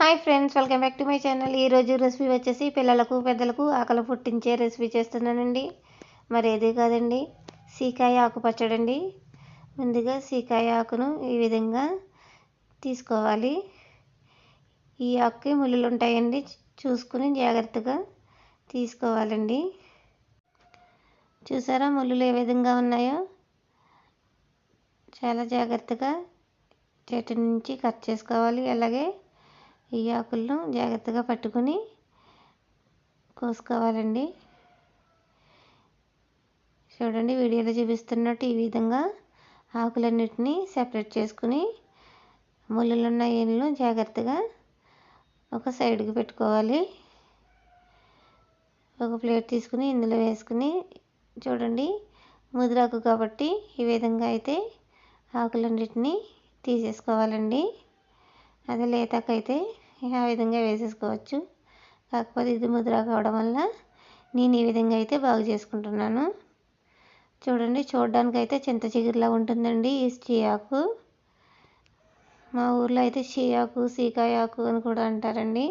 Hi friends welcome back to my channel. ఈరోజు recipe వచ్చేసి పిల్లలకు పెద్దలకు ఆకలి పుట్టించే రెసిపీ చేస్తున్నానండి. మరి ఏది కాదండి? సీకాయ ఆకు పచ్చడండి. ముందుగా సీకాయ ఆకును ఈ విధంగా తీసుకోవాలి. ఈ ఆకుకి ముళ్ళు ఉంటాయండి చూసుకుని జాగ్రత్తగా తీసుకోవాలండి. చూసారా ముళ్ళు ఏ విధంగా ఉన్నాయో? చాలా జాగ్రత్తగా చెట్టు నుంచి కట్ చేసుకోవాలి. అలాగే ఈ ఆకులను జాగ్రత్తగా పట్టుకుని కోసుకోవాలండి. చూడండి వీడియోలో చూపిస్తున్నట్టు ఈ విధంగా ఆకులన్నిటినీ సెపరేట్ చేసుకుని ముళ్ళులున్న ఏళ్ళు జాగ్రత్తగా ఒక సైడ్కి పెట్టుకోవాలి. ఒక ప్లేట్ తీసుకుని ఇందులో వేసుకుని చూడండి ముదిరాకు కాబట్టి ఈ విధంగా అయితే ఆకులన్నిటినీ తీసేసుకోవాలండి. అదే లేతకైతే ఆ విధంగా వేసేసుకోవచ్చు. కాకపోతే ఇది ముద్ర కావడం వల్ల నేను ఈ విధంగా అయితే బాగు చేసుకుంటున్నాను. చూడండి చూడడానికి అయితే చింత చిగురులా ఉంటుందండి ఈ చీయాకు మా ఊర్లో అయితే చీయాకు సీకాయాకు అని కూడా అంటారండి.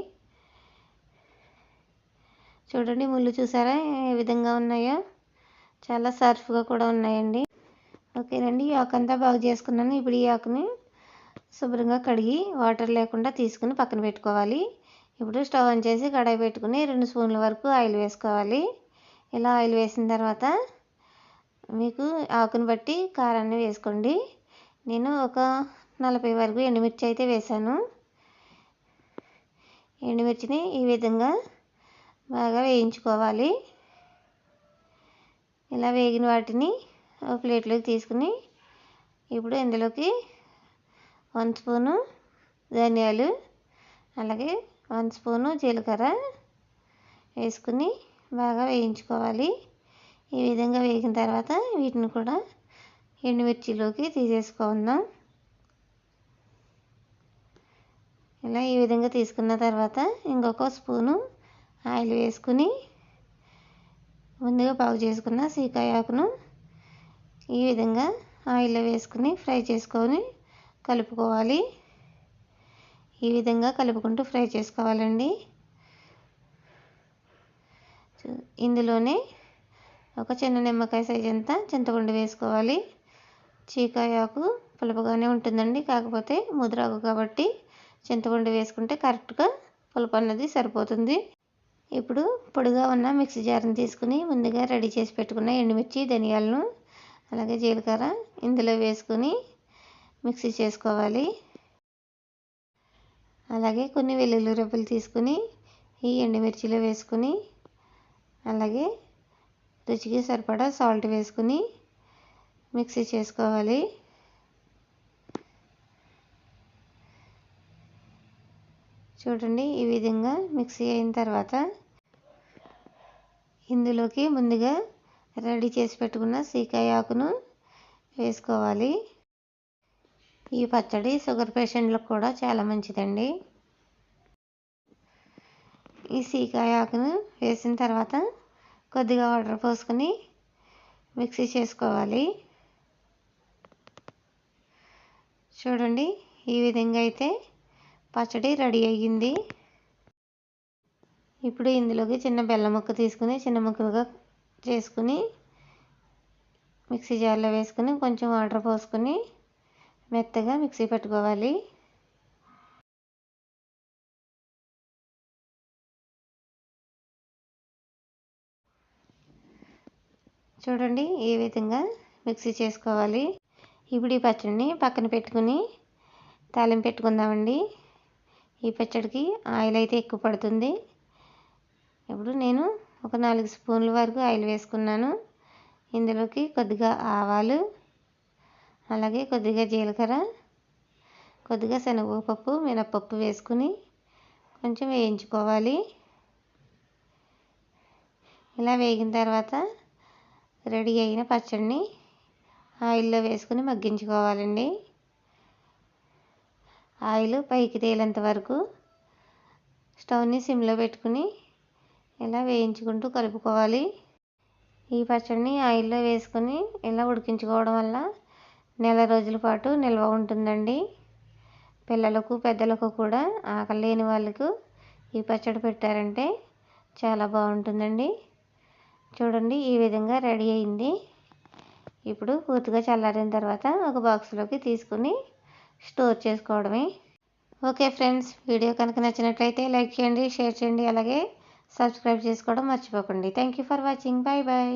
చూడండి ముళ్ళు చూసారా? ఏ విధంగా ఉన్నాయో. చాలా సర్ఫ్గా కూడా ఉన్నాయండి. ఓకేనండి ఈ ఆకు అంతా బాగు చేసుకున్నాను. ఇప్పుడు ఈ ఆకుని శుభ్రంగా కడిగి వాటర్ లేకుండా తీసుకుని పక్కన పెట్టుకోవాలి. ఇప్పుడు స్టవ్ ఆన్ చేసి కడాయి పెట్టుకుని రెండు స్పూన్ల వరకు ఆయిల్ వేసుకోవాలి. ఇలా ఆయిల్ వేసిన తర్వాత మీకు ఆకును బట్టి కారాన్ని వేసుకోండి. నేను ఒక నలభై వరకు ఎండుమిర్చి అయితే వేసాను. ఎండుమిర్చిని ఈ విధంగా బాగా వేయించుకోవాలి. ఇలా వేగిన వాటిని ఒక ప్లేట్లోకి తీసుకుని ఇప్పుడు ఇందులోకి వన్ స్పూను ధనియాలు అలాగే వన్ స్పూను జీలకర్ర వేసుకుని బాగా వేయించుకోవాలి. ఈ విధంగా వేగిన తర్వాత వీటిని కూడా ఎండుమిర్చిలోకి తీసేసుకుందాం. ఇలా ఈ విధంగా తీసుకున్న తర్వాత ఇంకొక స్పూను ఆయిల్ వేసుకుని ముందుగా బాగు చేసుకున్న సీకాయ ఆకును ఈ విధంగా ఆయిల్లో వేసుకుని ఫ్రై చేసుకొని కలుపుకోవాలి. ఈ విధంగా కలుపుకుంటూ ఫ్రై చేసుకోవాలండి. ఇందులోనే ఒక చిన్న నిమ్మకాయ సైజ్ అంతా చింతపండు వేసుకోవాలి. చీకాయ ఆకు పులుపుగానే ఉంటుందండి. కాకపోతే ముద్రాకు కాబట్టి చింతపండు వేసుకుంటే కరెక్ట్గా పులుపు అన్నది సరిపోతుంది. ఇప్పుడు పొడిగా ఉన్న మిక్సీ జార్ని తీసుకుని ముందుగా రెడీ చేసి పెట్టుకున్న ఎండుమిర్చి ధనియాలను అలాగే జీలకర్ర ఇందులో వేసుకొని మిక్సీ చేసుకోవాలి. అలాగే కొన్ని వెల్లుల్లి రెబ్బలు తీసుకుని ఈ ఎండుమిర్చిలో వేసుకుని అలాగే రుచికి సరిపడా సాల్ట్ వేసుకుని మిక్సీ చేసుకోవాలి. చూడండి ఈ విధంగా మిక్సీ అయిన తర్వాత ఇందులోకి ముందుగా రెడీ చేసి పెట్టుకున్న సీకాయ ఆకును వేసుకోవాలి. ఈ పచ్చడి షుగర్ పేషెంట్లకు కూడా చాలా మంచిదండి. ఈ సీకాయ ఆకును వేసిన తర్వాత కొద్దిగా వాటర్ పోసుకొని మిక్సీ చేసుకోవాలి. చూడండి ఈ విధంగా అయితే పచ్చడి రెడీ అయ్యింది. ఇప్పుడు ఇందులోకి చిన్న బెల్లం ముక్క తీసుకుని చిన్న ముక్కలుగా చేసుకుని మిక్సీ జార్లో వేసుకుని కొంచెం వాటర్ పోసుకొని మెత్తగా మిక్సీ పెట్టుకోవాలి. చూడండి ఈ విధంగా మిక్సీ చేసుకోవాలి. ఇప్పుడు ఈ పచ్చడిని పక్కన పెట్టుకుని తాలింపు పెట్టుకుందామండి. ఈ పచ్చడికి ఆయిల్ అయితే ఎక్కువ పడుతుంది. ఇప్పుడు నేను ఒక నాలుగు స్పూన్ల వరకు ఆయిల్ వేసుకున్నాను. ఇందులోకి కొద్దిగా ఆవాలు అలాగే కొద్దిగా జీలకర్ర కొద్దిగా శనగపప్పు మినప్పప్పు వేసుకుని కొంచెం వేయించుకోవాలి. ఇలా వేగిన తర్వాత రెడీ అయిన పచ్చడిని ఆయిల్లో వేసుకుని మగ్గించుకోవాలండి. ఆయిల్ పైకి తేలేంత వరకు స్టవ్ని సిమ్లో పెట్టుకుని ఇలా వేయించుకుంటూ కలుపుకోవాలి. ఈ పచ్చడిని ఆయిల్లో వేసుకొని ఇలా ఉడికించుకోవడం వల్ల నెల రోజుల పాటు నిల్వ ఉంటుందండి. పిల్లలకు పెద్దలకు కూడా ఆకలి లేని వాళ్ళకు ఈ పచ్చడి పెట్టారంటే చాలా బాగుంటుందండి. చూడండి ఈ విధంగా రెడీ అయింది. ఇప్పుడు పూర్తిగా చల్లారిన తర్వాత ఒక బాక్స్లోకి తీసుకుని స్టోర్ చేసుకోవడమే. ఓకే ఫ్రెండ్స్ వీడియో కనుక నచ్చినట్లయితే లైక్ చేయండి షేర్ చేయండి అలాగే సబ్స్క్రైబ్ చేసుకోవడం మర్చిపోకండి. Thank you for watching. Bye bye.